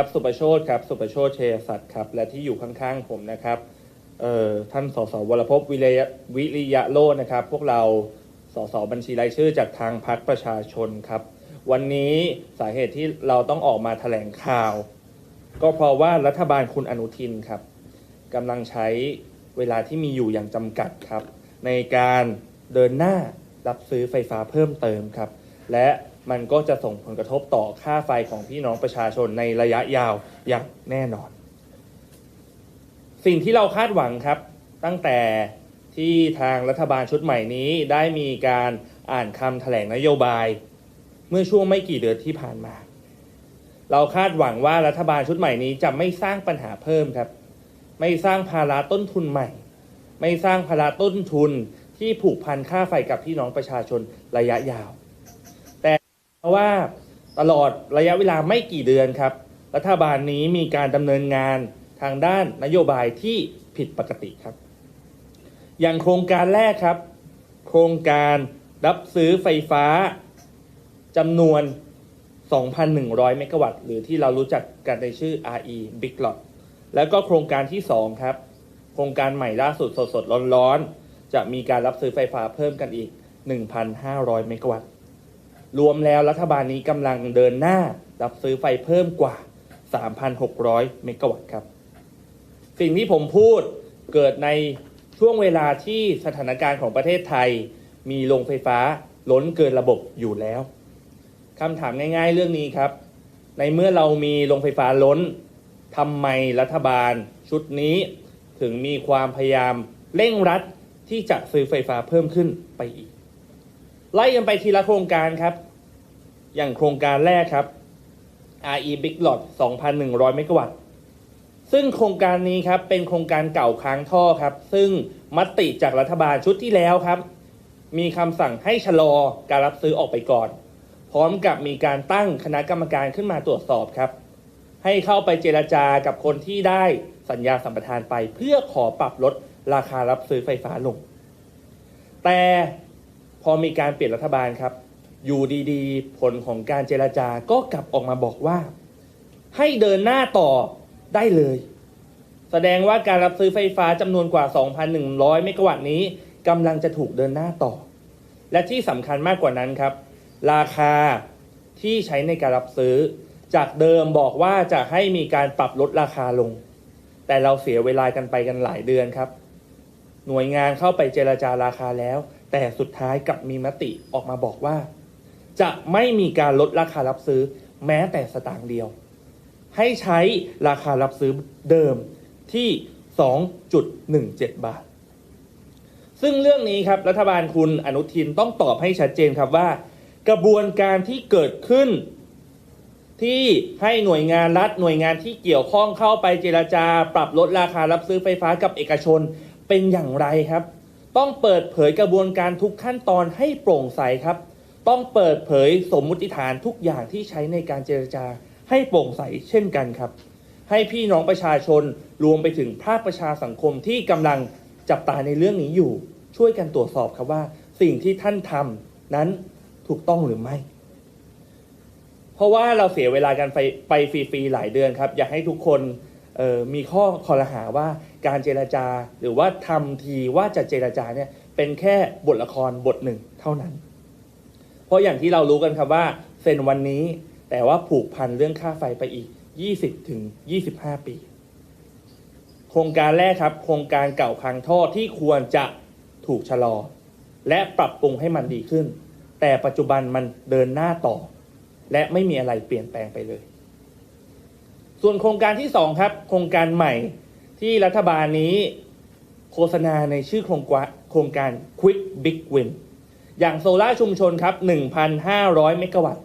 ครับสุประโชตครับสุประโชตเชยสัตว์ครับและที่อยู่ข้างๆผมนะครับเอ่อท่านสสวรพวิริยวิริยะโลนะครับ พวกเราสสบัญชีรายชื่อจากทางพรรคประชาชนครับ วันนี้สาเหตุที่เราต้องออกมาแถลงข่าว ก็เพราะว่ารัฐบาลคุณอนุทินครับกำลังใช้เวลาที่มีอยู่อย่างจำกัดครับ ในการเดินหน้ารับซื้อไฟฟ้าเพิ่มเติมครับ และ มันก็จะส่งผลกระทบต่อค่าไฟของพี่น้องประชาชนในระยะยาวอย่างแน่นอน สิ่งที่เราคาดหวังครับ ตั้งแต่ที่ทางรัฐบาลชุดใหม่นี้ได้มีการอ่านคำแถลงนโยบาย เมื่อช่วงไม่กี่เดือนที่ผ่านมา เราคาดหวังว่ารัฐบาลชุดใหม่นี้จะไม่สร้างปัญหาเพิ่มครับ ไม่สร้างภาระต้นทุนใหม่ ไม่สร้างภาระต้นทุนที่ผูกพันค่าไฟกับพี่น้องประชาชนระยะยาว ราะว่าตลอดระยะเวลาไม่กี่เดือนครับ รัฐบาลนี้มีการดำเนินงานทางด้านนโยบายที่ผิดปกติครับ อย่างโครงการแรกครับ โครงการรับซื้อไฟฟ้าจำนวน 2,100 เมกะวัตต์ หรือที่เรารู้จักกันในชื่อ RE Big Lot แล้วก็โครงการที่ 2 ครับ โครงการใหม่ล่าสุดสดๆร้อนๆ จะมีการรับซื้อไฟฟ้าเพิ่มกันอีก 1,500 เมกะวัตต์ รวมแล้วรัฐบาลนี้กำลังเดินหน้ารับซื้อไฟเพิ่มกว่า 3,600 เมกะวัตต์ครับ สิ่งที่ผมพูดเกิดในช่วงเวลาที่สถานการณ์ของประเทศไทย มีโรงไฟฟ้าล้นเกินระบบอยู่แล้วคำถามง่ายๆเรื่องนี้ครับ ในเมื่อเรามีโรงไฟฟ้าล้นทำไมรัฐบาลชุดนี้ถึงมีความพยายามเร่งรัดที่จะซื้อไฟฟ้าเพิ่มขึ้นไปอีก ไล่กันไปทีละโครงการครับ อย่างโครงการแรกครับ RE Big Lot 2,100 เมกะวัตต์ ซึ่งโครงการนี้ครับเป็นโครงการเก่าค้างท่อครับ ซึ่งมติจากรัฐบาลชุดที่แล้วครับ มีคำสั่งให้ชะลอการรับซื้อออกไปก่อน พร้อมกับมีการตั้งคณะกรรมการขึ้นมาตรวจสอบครับ ให้เข้าไปเจรจากับคนที่ได้สัญญาสัมปทานไป เพื่อขอปรับลดราคารับซื้อไฟฟ้าลง แต่ พอมีการเปลี่ยนรัฐบาลครับ อยู่ดีๆ ผลของการเจรจาก็กลับออกมาบอกว่า ให้เดินหน้าต่อได้เลย แสดงว่าการรับซื้อไฟฟ้าจำนวนกว่า 2,100 เมกะวัตต์นี้กำลังจะถูกเดินหน้าต่อ และที่สำคัญมากกว่านั้นครับ ราคาที่ใช้ในการรับซื้อ จากเดิมบอกว่าจะให้มีการปรับลดราคาลง แต่เราเสียเวลากันไปกันหลายเดือนครับ หน่วยงานเข้าไปเจราจาราคาแล้ว แต่สุดท้ายกลับมีมติออกมาบอกว่า จะไม่มีการลดราคารับซื้อแม้แต่สตางค์เดียว ให้ใช้ราคารับซื้อเดิมที่ 2.17 บาท ซึ่งเรื่องนี้ครับรัฐบาลคุณอนุทินต้องตอบให้ชัดเจนครับว่า กระบวนการที่เกิดขึ้นที่ให้หน่วยงานรัฐหน่วยงานที่เกี่ยวข้องเข้าไปเจราจา ปรับลดราคารับซื้อไฟฟ้ากับเอกชนเป็นอย่างไรครับ ต้องเปิดเผยกระบวนการทุกขั้นตอนให้โปร่งใสครับ ต้องเปิดเผยสมมุติฐานทุกอย่างที่ใช้ในการเจรจาให้โปร่งใสเช่นกันครับ ให้พี่น้องประชาชนรวมไปถึงภาคประชาสังคมที่กำลังจับตาในเรื่องนี้อยู่ ช่วยกันตรวจสอบครับว่า สิ่งที่ท่านทำนั้นถูกต้องหรือไม่ เพราะว่าเราเสียเวลากันไปไปฟรีๆหลายเดือนครับ อยากให้ทุกคน มีข้อคอรหาว่าการเจรจาหรือว่าทำทีว่าจะเจรจาเนี่ยเป็นแค่บทละครบทหนึ่งเท่านั้น เพราะอย่างที่เรารู้กันครับว่าเซ็นวันนี้แต่ว่าผูกพันเรื่องค่าไฟไปอีก 20ถึง25 ปี โครงการแรกครับ โครงการเก่าค้างท่อที่ควรจะถูกชะลอ และปรับปรุงให้มันดีขึ้น แต่ปัจจุบันมันเดินหน้าต่อ และไม่มีอะไรเปลี่ยนแปลงไปเลย ส่วนโครงการที่สองครับ โครงการใหม่ที่รัฐบาลนี้โฆษณาในชื่อโครงกวะโครงการ Quick Big Win อย่างโซล่าชุมชนครับ 1,500 เมกะวัตต์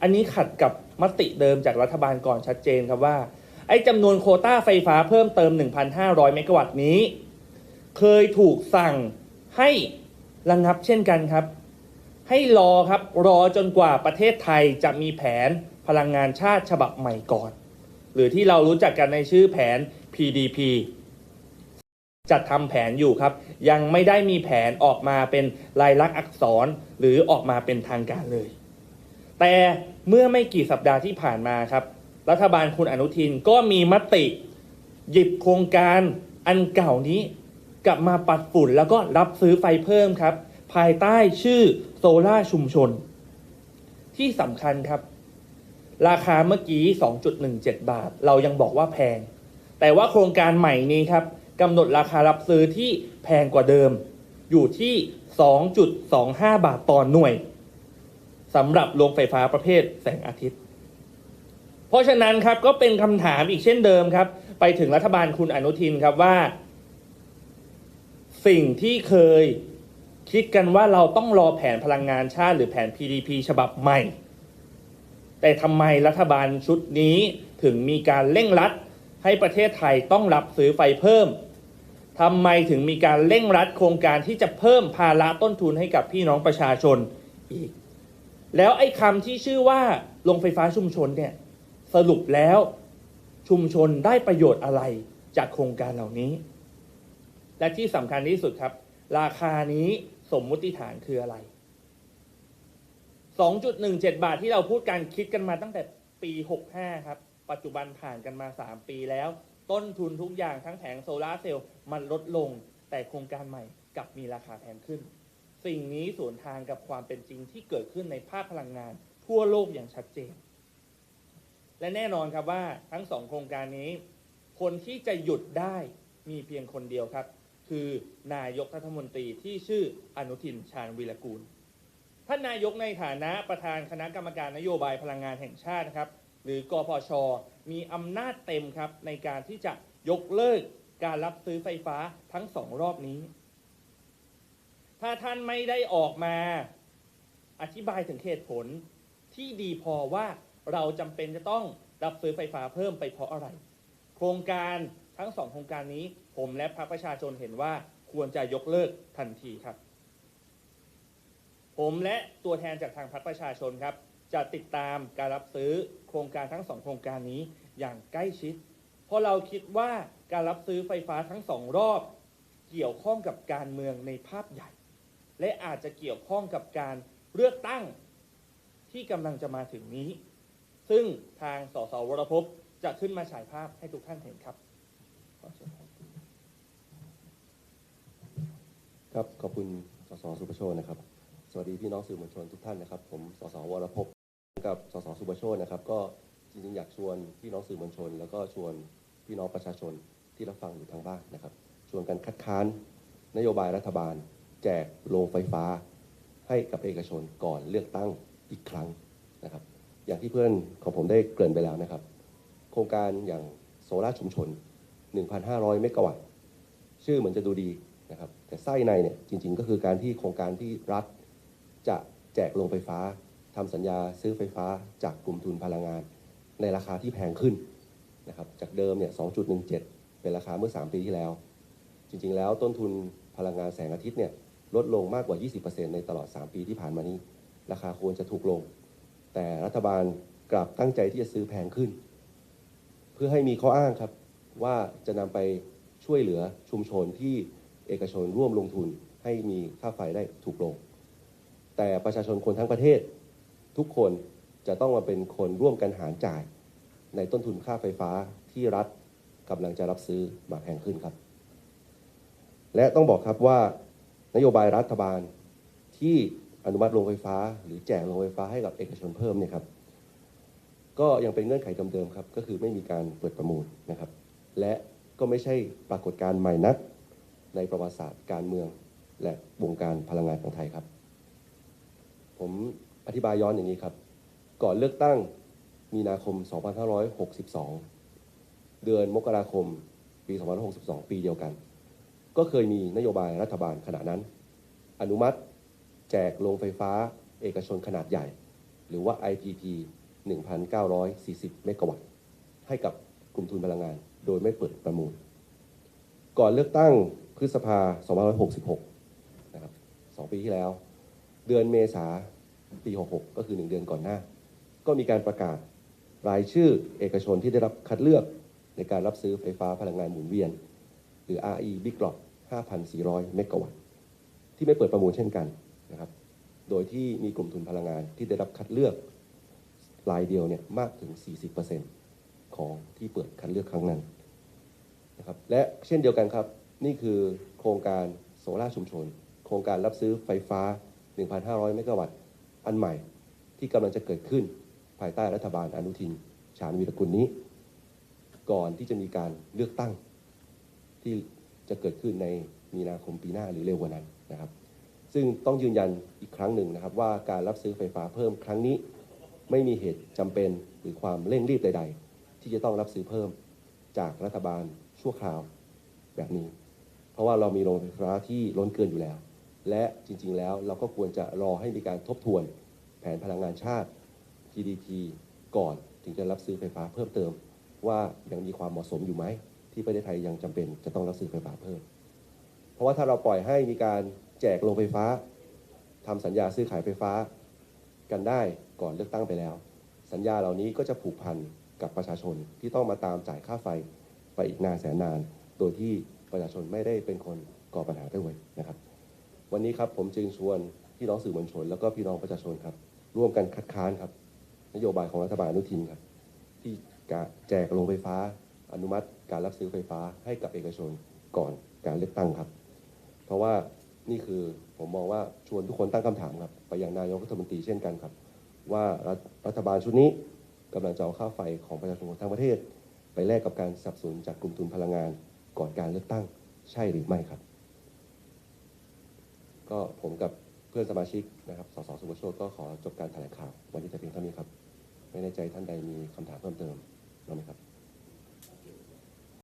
อันนี้ขัดกับมติเดิมจากรัฐบาลก่อนชัดเจนครับว่า ไอ้จำนวนโคต้าไฟฟ้าเพิ่มเติม 1,500 เมกะวัตต์นี้ เคยถูกสั่งให้ระงับเช่นกันครับ ให้รอครับรอจนกว่าประเทศไทยจะมีแผนพลังงานชาติฉบับใหม่ก่อน หรือที่เรารู้จักกันในชื่อแผน PDP จัดทำแผนอยู่ครับ ยังไม่ได้มีแผนออกมาเป็นลายลักษณ์อักษรหรือออกมาเป็นทางการเลย แต่เมื่อไม่กี่สัปดาห์ที่ผ่านมาครับ รัฐบาลคุณอนุทินก็มีมติ หยิบโครงการอันเก่านี้กลับมาปัดฝุ่นแล้วก็รับซื้อไฟเพิ่มครับ ภายใต้ชื่อโซล่าชุมชน ที่สำคัญครับ ราคาเมื่อกี้ 2.17 บาท เรายังบอกว่าแพง แต่ว่าโครงการใหม่นี้ครับกำหนดราคารับซื้อที่แพงกว่าเดิม อยู่ที่ 2.25 บาทต่อหน่วยสำหรับโรงไฟฟ้าประเภทแสงอาทิตย์ เพราะฉะนั้นครับก็เป็นคำถามอีกเช่นเดิมครับ ไปถึงรัฐบาลคุณอนุทินครับว่า สิ่งที่เคยคิดกันว่าเราต้องรอแผนพลังงานชาติหรือแผน PDP ฉบับใหม่ แต่ทำไมรัฐบาลชุดนี้ถึงมีการเร่งรัด ให้ประเทศไทยต้องรับซื้อไฟเพิ่มทำไมถึงมีการเร่งรัดโครงการที่จะเพิ่มภาระต้นทุนให้กับพี่น้องประชาชนอีก แล้วไอ้คำที่ชื่อว่าโรงไฟฟ้าชุมชนเนี่ยสรุปแล้วชุมชนได้ประโยชน์อะไรจากโครงการเหล่านี้ และที่สำคัญที่สุดครับ ราคานี้สมมุติฐานคืออะไร 2.17 บาทที่เราพูดกันคิดกันมาตั้งแต่ปี 65 ครับ ปัจจุบันผ่านกันมา 3 ปีแล้ว ต้นทุนทุกอย่างทั้งแผงโซลาร์เซลล์มันลดลง แต่โครงการใหม่กลับมีราคาแพงขึ้น สิ่งนี้สวนทางกับความเป็นจริงที่เกิดขึ้นในภาคพลังงาน ทั่วโลกอย่างชัดเจน และแน่นอนครับว่าทั้งสองโครงการนี้ คนที่จะหยุดได้มีเพียงคนเดียวครับ คือนายกรัฐมนตรีที่ชื่ออนุทินชาญวีรกูล ท่านนายกในฐานะประธานคณะกรรมการนโยบายพลังงานแห่งชาตินะครับหรือกพชมีอำนาจเต็มครับในการที่จะยกเลิกการรับซื้อไฟฟ้าทั้งสองรอบนี้ ถ้าท่านไม่ได้ออกมาอธิบายถึงเหตุผลที่ดีพอว่าเราจำเป็นจะต้องรับซื้อไฟฟ้าเพิ่มไปเพราะอะไร โครงการทั้งสองโครงการนี้ ผมและพรรคประชาชนเห็นว่าควรจะยกเลิกทันทีครับ ผมและตัวแทนจากทางพรรคประชาชนครับ จะติดตามการรับซื้อโครงการทั้งสองโครงการนี้อย่างใกล้ชิด เพราะเราคิดว่าการรับซื้อไฟฟ้าทั้งสองรอบ เกี่ยวข้องกับการเมืองในภาพใหญ่ และอาจจะเกี่ยวข้องกับการเลือกตั้งที่กำลังจะมาถึงนี้ ซึ่งทางสสวรพจะขึ้นมาฉายภาพให้ทุกท่านเห็นครับ ครับขอบคุณสสสุประโชนะครับ สวัสดีพี่น้องสื่อมวลชนทุกท่านนะครับ ผมสสวรพกับสสสุประโชคนะครับ ก็จริงๆอยากชวนพี่น้องสื่อมวลชน แล้วก็ชวนพี่น้องประชาชนที่รับฟังอยู่ทางบ้านนะครับ ชวนกันคัดค้านนโยบายรัฐบาล แจกโรงไฟฟ้า ให้กับเอกชนก่อนเลือกตั้งอีกครั้งนะครับ อย่างที่เพื่อนของผมได้เกริ่นไปแล้วนะครับ โครงการอย่างโซลาชุมชน 1,500 เมกะวัตต์ชื่อเหมือนจะดูดีนะครับ แต่ไส้ในเนี่ยจริง ๆ ก็คือการที่โครงการที่รัฐ จะแจกโรงไฟฟ้าทำสัญญาซื้อไฟฟ้าจากกลุ่มทุนพลังงาน ในราคาที่แพงขึ้นนะครับจากเดิมเนี่ย 2.17 เป็นราคาเมื่อ 3 ปีที่แล้ว จริงๆ แล้วต้นทุนพลังงานแสงอาทิตย์เนี่ยลดลงมากกว่า 20%ในตลอด 3 ปีที่ผ่านมานี้ ราคาควรจะถูกลง แต่รัฐบาลกลับตั้งใจที่จะซื้อแพงขึ้น เพื่อให้มีข้ออ้างครับว่าจะนำไปช่วยเหลือชุมชนที่เอกชนร่วมลงทุนให้มีค่าไฟได้ถูกลง แต่ประชาชนคนทั้งประเทศ ทุกคนจะต้องมาเป็นคนร่วมกันหารจ่าย ในต้นทุนค่าไฟฟ้าที่รัฐกำลังจะรับซื้อมาแพงขึ้นครับ และต้องบอกครับว่านโยบายรัฐบาลที่อนุมัติโรงไฟฟ้า หรือแจกโรงไฟฟ้าให้กับเอกชนเพิ่มเนี่ยครับก็ยังเป็นเงื่อนไขเดิมๆครับก็คือไม่มีการเปิดประมูลนะครับ และก็ไม่ใช่ปรากฏการณ์ใหม่นักในประวัติศาสตร์การเมืองและวงการพลังงานของไทยครับ ผมอธิบายย้อนอย่างนี้ครับ ก่อนเลือกตั้งมีนาคม 2562 เดือนมกราคมปี 2562 ปีเดียวกัน ก็เคยมีนโยบายรัฐบาลขณะนั้น อนุมัติแจกโรงไฟฟ้าเอกชนขนาดใหญ่ หรือว่า IPP 1,940 เมกะวัตต์ให้กับกลุ่มทุนพลังงาน โดยไม่เปิดประมูล ก่อนเลือกตั้งพฤษภา 2566 นะครับ 2 ปีที่แล้ว เดือนเมษาปี66 ก็คือ 1 เดือนก่อนหน้า ก็มีการประกาศรายชื่อเอกชนที่ได้รับคัดเลือกในการรับซื้อไฟฟ้าพลังงานหมุนเวียน หรือ RE Big Lot 5,400 เมกะวัตต์ที่ไม่เปิดประมูลเช่นกันนะครับ โดยที่มีกลุ่มทุนพลังงานที่ได้รับคัดเลือกรายเดียวเนี่ยมากถึง 40%ที่เปิดคัดเลือกครั้งนั้นนะครับ และเช่นเดียวกันครับ นี่คือโครงการโซลาชุมชน โครงการรับซื้อไฟฟ้า 1,500 เมกะวัตต์อันใหม่ที่กำลังจะเกิดขึ้นภายใต้รัฐบาลอนุทิน ชาญวีรกุลนี้ ก่อนที่จะมีการเลือกตั้ง ที่จะเกิดขึ้นในมีนาคมปีหน้าหรือเร็วกว่านั้นนะครับ ซึ่งต้องยืนยันอีกครั้งหนึ่งนะครับ ว่าการรับซื้อไฟฟ้าเพิ่มครั้งนี้ ไม่มีเหตุจำเป็นหรือความเร่งรีบใด ๆ ที่จะต้องรับซื้อเพิ่มจากรัฐบาลชั่วคราวแบบนี้ เพราะว่าเรามีโรงไฟฟ้าที่ล้นเกินอยู่แล้ว และจริง ๆ แล้วเราก็ควรจะรอให้มีการทบทวนแผนพลังงานชาติ GDP ก่อนถึงจะรับซื้อไฟฟ้าเพิ่มเติม ว่ายังมีความเหมาะสมอยู่ไหม ที่ประเทศไทยยังจำเป็นจะต้องรับซื้อไฟฟ้าเพิ่ม เพราะว่าถ้าเราปล่อยให้มีการแจกโรงไฟฟ้าทำสัญญาซื้อขายไฟฟ้า กันได้ก่อนเลือกตั้งไปแล้ว สัญญาเหล่านี้ก็จะผูกพันกับประชาชนที่ต้องมาตามจ่ายค่าไฟไปอีกนานแสนนาน โดยที่ประชาชนไม่ได้เป็นคนก่อปัญหาด้วยนะครับ วันนี้ครับผมจึงชวนพี่น้องสื่อมวลชน แล้วก็พี่น้องประชาชนครับ ร่วมกันคัดค้านครับ นโยบายของรัฐบาลอนุทินครับ ที่จะแจกโรงไฟฟ้า อนุมัติการรับซื้อไฟฟ้าให้กับเอกชนก่อนการเลือกตั้งครับ เพราะว่านี่คือผมมองว่าชวนทุกคนตั้งคำถามครับ ไปยังนายกรัฐมนตรีเช่นกันครับ ว่ารัฐรัฐบาลชุดนี้กำลังจะเอาค่าไฟของประชาชนทั้งประเทศ ไปแลกกับการสับสนุนจากกลุ่มทุนพลังงานก่อนการเลือกตั้งใช่หรือไม่ครับ ก็ผมกับเพื่อนสมาชิกนะครับสสสุวโชตก็ขอจบการแถลงข่าววันนี้แต่เพียงเท่านี้ครับ ไม่แน่ใจท่านใดมีคำถามเพิ่มเติมบ้างไหมครับ